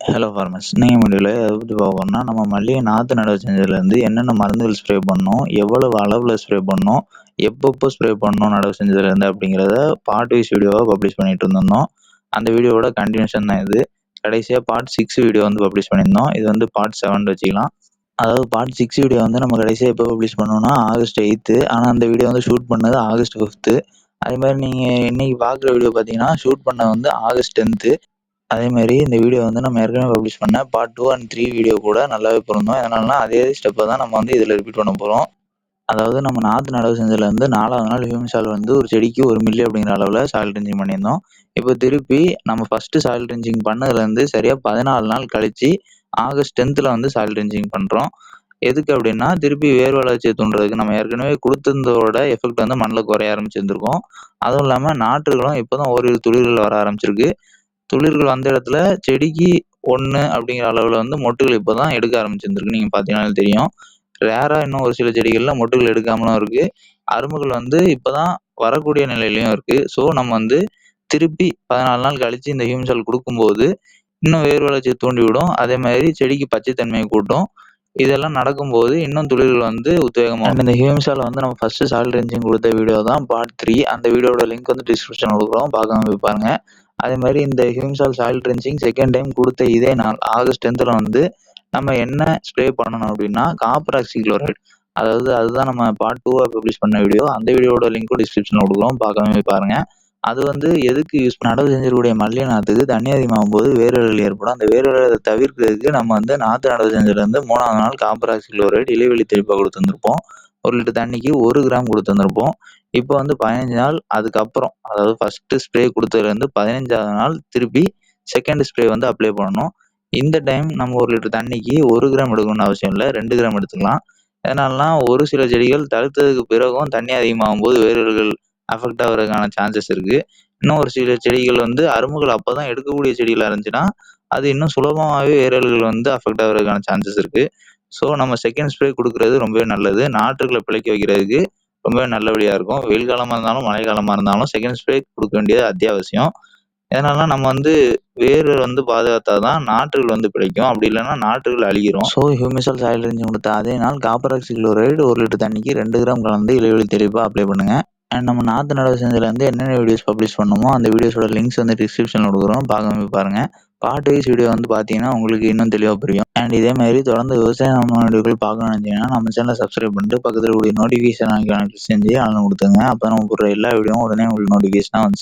Hello farmers நீங்கள் முடியல எதை பற்றி பார்க்க நம்ம மல்லிகை நாற்று நடவு செஞ்சதுலேருந்து என்னென்ன மருந்துகள் ஸ்ப்ரே பண்ணணும் எவ்வளவு அளவில் ஸ்ப்ரே பண்ணணும் எப்பப்போ ஸ்ப்ரே பண்ணோம் நடவு செஞ்சதுலேருந்து அப்படிங்கிறத பார்ட் வைஸ் வீடியோவாக பப்ளிஷ் பண்ணிட்டு இருந்தோம் அந்த வீடியோவோட கண்டினியூஷன் தான் இது. கடைசியாக பார்ட் சிக்ஸ் வீடியோ வந்து பப்ளிஷ் பண்ணியிருந்தோம். இது வந்து பார்ட் செவன் வச்சுக்கலாம். அதாவது பார்ட் சிக்ஸ் வீடியோ வந்து நம்ம கடைசியாக எப்போ பப்ளிஷ் பண்ணோம்னா ஆகஸ்ட் எயித்து ஆனால் அந்த வீடியோ வந்து ஷூட் பண்ணது ஆகஸ்ட் ஃபிஃப்த்து அதே மாதிரி நீங்கள் இன்னைக்கு பார்க்குற வீடியோ பார்த்தீங்கன்னா ஷூட் பண்ண வந்து ஆகஸ்ட் டென்த்து அதே மாதிரி இந்த வீடியோ வந்து நம்ம ஏற்கனவே பப்ளிஷ் பண்ண part two and three video கூட நல்லாவே பிறந்தோம் அதனால அதே ஸ்டெப்பை தான் நம்ம வந்து இதில் ரிப்பீட் பண்ண போகிறோம் அதாவது நம்ம நாற்று நடவு செஞ்சதுலேருந்து நாலாவது நாள் ஹியூமன் சால் வந்து ஒரு செடிக்கு ஒரு மில்லி அப்படிங்கிற அளவில் சாயில் ட்ரிஞ்சிங் பண்ணியிருந்தோம். இப்போ திருப்பி நம்ம ஃபஸ்ட்டு சாயில் ட்ரிஞ்சிங் பண்ணதுலேருந்து சரியாக பதினாலு நாள் கழித்து ஆகஸ்ட் டென்த்தில் வந்து சாயில் ட்ரிஞ்சிங் பண்ணுறோம் எதுக்கு அப்படின்னா திருப்பி வேர் வளர்ச்சியை தூண்டுறதுக்கு நம்ம ஏற்கனவே கொடுத்திருந்ததோட எஃபெக்ட் வந்து மண்ணில் குறைய ஆரம்பிச்சிருந்துருக்கோம். அதுவும் இல்லாமல் நாற்றுகளும் இப்போ தான் ஒரு துளிர்கள் வர ஆரம்பிச்சிருக்கு. துளிர்கள் வந்த இடத்துல செடிக்கு ஒன்று அப்படிங்கிற அளவில் வந்து மொட்டுகள் இப்போ தான் எடுக்க ஆரம்பிச்சிருந்துருக்கு. நீங்கள் பார்த்தீங்கன்னா தெரியும். ரேராக இன்னும் ஒரு சில செடிகளில் மொட்டுகள் எடுக்காமலும் இருக்குது அரும்புகள் வந்து இப்போ தான் வரக்கூடிய நிலையிலையும் இருக்குது ஸோ நம்ம வந்து திருப்பி பதினாலு நாள் கழித்து இந்த ஹியூம்சல் கொடுக்கும்போது இன்னும் வேர் வளர்ச்சியை தூண்டி விடும் அதே மாதிரி செடிக்கு பச்சைத்தன்மையை கூட்டும். இதெல்லாம் நடக்கும்போது இன்னும் துளிர்கள் வந்து உத்வேகமாக இந்த ஹியூம்ஸால் வந்து நம்ம ஃபர்ஸ்ட் சால் ரேஞ்சிங் கொடுத்த வீடியோ தான் பார்ட் த்ரீ அந்த வீடியோட லிங்க் வந்து டிஸ்கிரிப்ஷன் கொடுக்குறோம். பார்க்காம போய் பாருங்கள் அதே மாதிரி இந்த ஹியூம்சால் சாயில் ட்ரென்ச்சிங் செகண்ட் டைம் கொடுத்த இதே நாள் ஆகஸ்ட் டென்த்தில் வந்து நம்ம என்ன ஸ்ப்ரே பண்ணணும் அப்படின்னா காப்பராக்சி குளோரைட் அதாவது அதுதான் நம்ம பார்ட் டூவாக பப்ளிஷ் பண்ண வீடியோ அந்த வீடியோட லிங்க்கும் டிஸ்கிரிப்ஷனில் கொடுக்குறோம். பார்க்காம பாருங்கள் அது வந்து எதுக்கு யூஸ் நடவு செஞ்சிருக்கக்கூடிய மல்லிகை நாற்றுக்கு தண்ணி அதிகமாகும் போது வேரல்கள் ஏற்படும். அந்த வேரல்களை தவிர்க்கிறதுக்கு நம்ம வந்து நாற்று நடவு செஞ்சதுலேருந்து மூணாவது நாள் காப்பராக்சி குளோரைட் இலைவெளி தெளிப்பாக கொடுத்துருந்துருப்போம் ஒரு லிட்டர் தண்ணிக்கு ஒரு கிராம் கொடுத்துருந்துருப்போம் இப்போ வந்து பதினஞ்சு நாள் அதுக்கப்புறம் அதாவது ஃபஸ்ட்டு ஸ்ப்ரே கொடுத்ததுலேருந்து பதினஞ்சாவது நாள் திருப்பி செகண்ட் ஸ்ப்ரே வந்து அப்ளை பண்ணணும். இந்த டைம் நம்ம ஒரு லிட்டர் தண்ணிக்கு ஒரு கிராம் எடுக்கணும்னு அவசியம் இல்லை. ரெண்டு கிராம் எடுத்துக்கலாம். எதனாலனா ஒரு சில செடிகள் தடுத்ததுக்கு பிறகும் தண்ணி அதிகமாகும் போது வேர்கள் அஃபெக்ட் ஆகிறதுக்கான சான்சஸ் இருக்குது இன்னும் ஒரு சில செடிகள் வந்து அரும்புகள் அப்போ தான் எடுக்கக்கூடிய செடிகளாக இருந்துச்சுன்னா அது இன்னும் சுலபமாகவே வேரல்கள் வந்து அஃபெக்ட் ஆகிறதுக்கான சான்சஸ் இருக்குது ஸோ நம்ம செகண்ட் ஸ்ப்ரே கொடுக்குறது ரொம்பவே நல்லது. நாற்றுகளை பிழைக்க வைக்கிறதுக்கு ரொம்பவே நல்லபடியாக இருக்கும். வெயில் காலமாக இருந்தாலும் மழை காலமாக இருந்தாலும் செகண்ட் ஸ்ப்ரே கொடுக்க வேண்டியது அத்தியாவசியம். இதனால நம்ம வந்து வேர் வந்து பாதுகாத்தா தான் நாற்றுகள் வந்து பிழைக்கும். அப்படி இல்லைன்னா நாற்றுகள் அழிகிறோம். ஸோ ஹியூமிசல் சாயில் இருந்து கொடுத்த அதே நாள் காப்பர் குளோரைடு ஒரு லிட்டர் தண்ணிக்கு ரெண்டு கிராம் கலந்து இலைவெளி தெளிப்பாக அப்ளை பண்ணுங்க. அண்ட் நம்ம நாற்று நடவு செஞ்சதுலேருந்து என்னென்ன வீடியோஸ் பப்ளிஷ் பண்ணணுமோ அந்த வீடியோஸோட லிங்க்ஸ் வந்து டிஸ்கிரிப்ஷனில் கொடுக்குறோம். பார்க்க பாருங்க. பாட்டு வைஸ் வீடியோ வந்து பார்த்தீங்கன்னா உங்களுக்கு இன்னும் தெளிவாக புரியும். அண்ட் இதே மாதிரி தொடர்ந்து விவசாய நம்ம வீடியோக்கள் பார்க்கணும்னு நினச்சிங்கன்னா நம்ம சேனலை சப்ஸ்கிரைப் பண்ணிட்டு பக்கத்தில் கூடிய நோட்டிஃபிகேஷன் கிளிக் செஞ்சு ஆளுங்க கொடுத்துங்க அப்போ நம்ம போடுற எல்லா வீடியோவும் உடனே உங்களுக்கு நோட்டிஃபிகேஷனாக வந்து சேரும்.